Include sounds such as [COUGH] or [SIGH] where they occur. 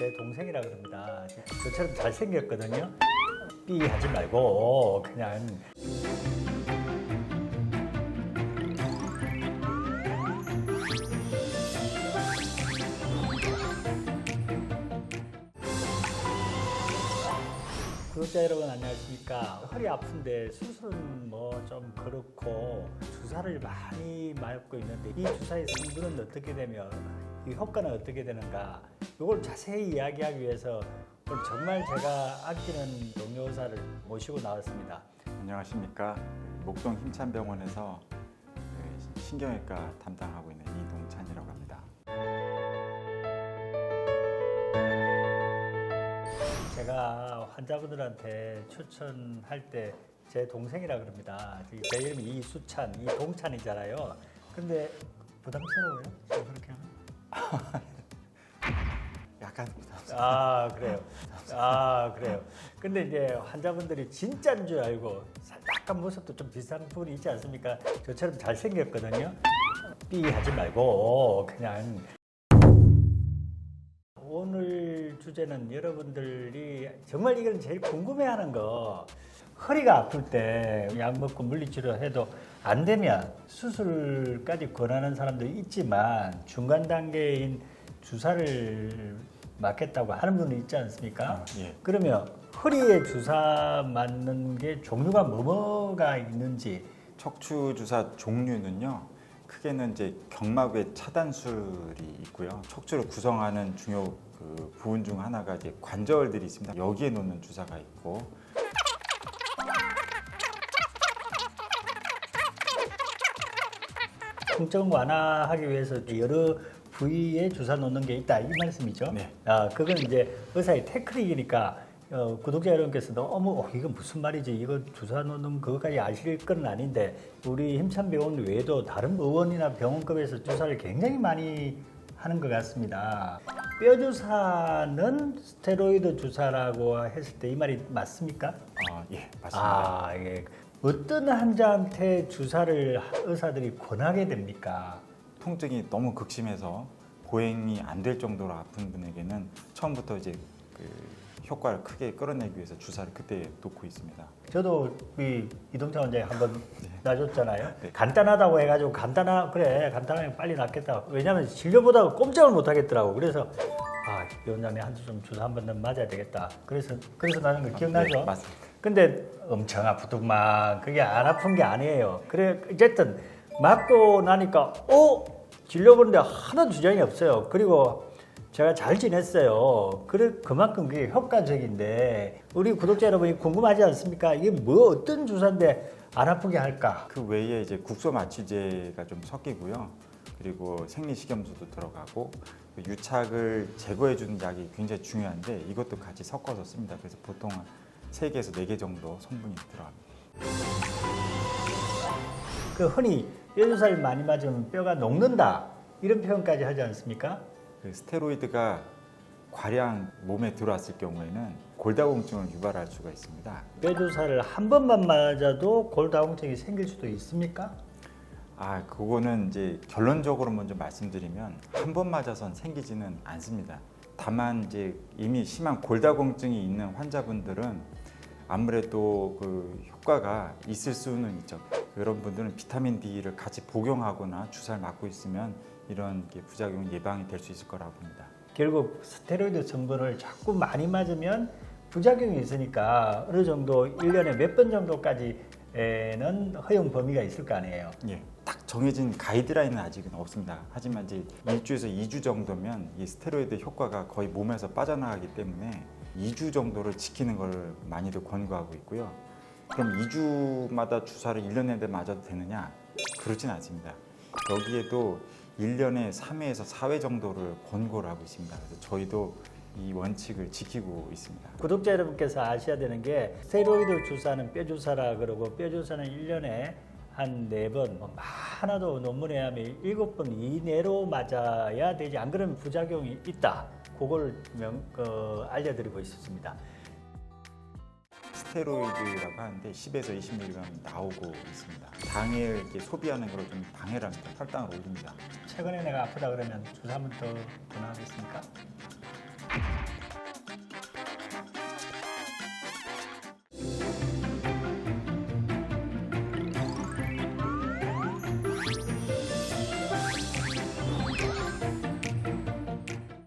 제 동생이라 그럽니다. 저처럼 잘생겼거든요. 삐 하지 말고 그냥 구독자 여러분 안녕하십니까? 허리 아픈데 수술은 뭐 좀 그렇고 주사를 많이 맞고 있는데 이 주사의 성분은 어떻게 되며 이 효과는 어떻게 되는가? 이걸 자세히 이야기하기 위해서 오늘 정말 제가 아끼는 동료 의사를 모시고 나왔습니다. 안녕하십니까? 목동 힘찬병원에서 그 신경외과 담당하고 있는 이동찬이라고 제가 환자분들한테 추천할 때 제 동생이라 그럽니다. 제 이름이 이수찬, 이동찬이잖아요. 근데 부담스러워요? 저 그렇게 하면? [LAUGHS] 약간 부담스러워. 아 그래요. 아 그래요. 근데 이제 환자분들이 진짜인 줄 알고 사- 약간 모습도 좀 비슷한 부분이 있지 않습니까? 저처럼 잘생겼거든요. 삐 하지 말고 그냥 오늘 주제는 여러분들이 정말 이건 제일 궁금해하는 거 허리가 아플 때 약 먹고 물리치료 해도 안 되면 수술까지 권하는 사람도 있지만 중간 단계인 주사를 맞겠다고 하는 분이 있지 않습니까? 아, 예. 그러면 허리에 주사 맞는 게 종류가 뭐뭐가 있는지 척추 주사 종류는요. 크게는 이제 경막외 차단술이 있고요. 척추를 구성하는 중요 그 부분 중 하나가 이제 관절들이 있습니다. 여기에 놓는 주사가 있고 통증 완화하기 위해서 여러 부위에 주사 놓는 게 있다 이 말씀이죠? 네. 아 그건 이제 의사의 테크닉이니까 어, 구독자 여러분께서 너무 어, 이거 무슨 말이지 이거 주사 놓는 그거까지 아실 건 아닌데 우리 힘찬 병원 외에도 다른 의원이나 병원급에서 주사를 굉장히 많이 하는 것 같습니다. 뼈 주사는 스테로이드 주사라고 했을 때 이 말이 맞습니까? 아, 예 맞습니다. 아, 예. 어떤 환자한테 주사를 의사들이 권하게 됩니까? 통증이 너무 극심해서 보행이 안 될 정도로 아픈 분에게는 처음부터 이제 그 효과를 크게 끌어내기 위해서 주사를 그때 놓고 있습니다. 저도 우리 이동찬 원장이 한번 놔줬잖아요. 네. 간단하다고 해가지고 간단하 그래 간단하게 빨리 낫겠다. 왜냐하면 진료보다 꼼짝을 못 하겠더라고. 그래서 아, 이 원장님 한테 좀 주사 한 번 더 맞아야 되겠다. 그래서 그래서 나는 거 기억나죠? 네, 맞습니다. 근데 엄청 아프더만 그게 안 아픈 게 아니에요. 그래 어쨌든 맞고 나니까 어 진료 보는데 하나도 주장이 없어요. 그리고 제가 잘 지냈어요. 그래 그만큼 그게 효과적인데 우리 구독자 여러분이 궁금하지 않습니까? 이게 뭐 어떤 주사인데 안 아프게 할까? 그 외에 이제 국소 마취제가 좀 섞이고요. 그리고 생리식염수도 들어가고 그 유착을 제거해 주는 약이 굉장히 중요한데 이것도 같이 섞어서 씁니다. 그래서 보통 한 3개에서 4개 정도 성분이 들어갑니다. 그 흔히 뼈 주사를 많이 맞으면 뼈가 녹는다 이런 표현까지 하지 않습니까? 그 스테로이드가 과량 몸에 들어왔을 경우에는 골다공증을 유발할 수가 있습니다. 뼈 주사를 한 번만 맞아도 골다공증이 생길 수도 있습니까? 아, 그거는 이제 결론적으로 먼저 말씀드리면 한 번 맞아선 생기지는 않습니다. 다만 이제 이미 심한 골다공증이 있는 환자분들은 아무래도 그 효과가 있을 수는 있죠. 그런 분들은 비타민 D를 같이 복용하거나 주사를 맞고 있으면 이런 게 부작용 예방이 될 수 있을 거라고 봅니다. 결국 스테로이드 성분을 자꾸 많이 맞으면 부작용이 있으니까 어느 정도 일년에 몇 번 정도까지는 허용 범위가 있을 거 아니에요. 예, 딱 정해진 가이드라인은 아직은 없습니다. 하지만 이제 일주에서 2주 정도면 이 스테로이드 효과가 거의 몸에서 빠져나가기 때문에 2주 정도를 지키는 걸 많이들 권고하고 있고요. 그럼 2주마다 주사를 1년 내내 맞아도 되느냐? 그렇진 않습니다. 여기에도 1년에 3회에서 4회 정도를 권고를 하고 있습니다. 그래서 저희도 이 원칙을 지키고 있습니다. 구독자 여러분께서 아셔야 되는 게 스테로이드 주사는 뼈 주사라 그러고 뼈 주사는 일년에 한 네 번, 뭐 하나도 논문에 하면 일곱 번 이내로 맞아야 되지 안 그러면 부작용이 있다. 그걸 명, 그, 알려드리고 있습니다. 스테로이드라고 하는데 10에서 20mg 나오고 있습니다. 당일 이렇게 소비하는 걸 좀 방해를 합니다. 혈당을 올립니다. 최근에 내가 아프다 그러면 주사 한번 더 권하겠습니까?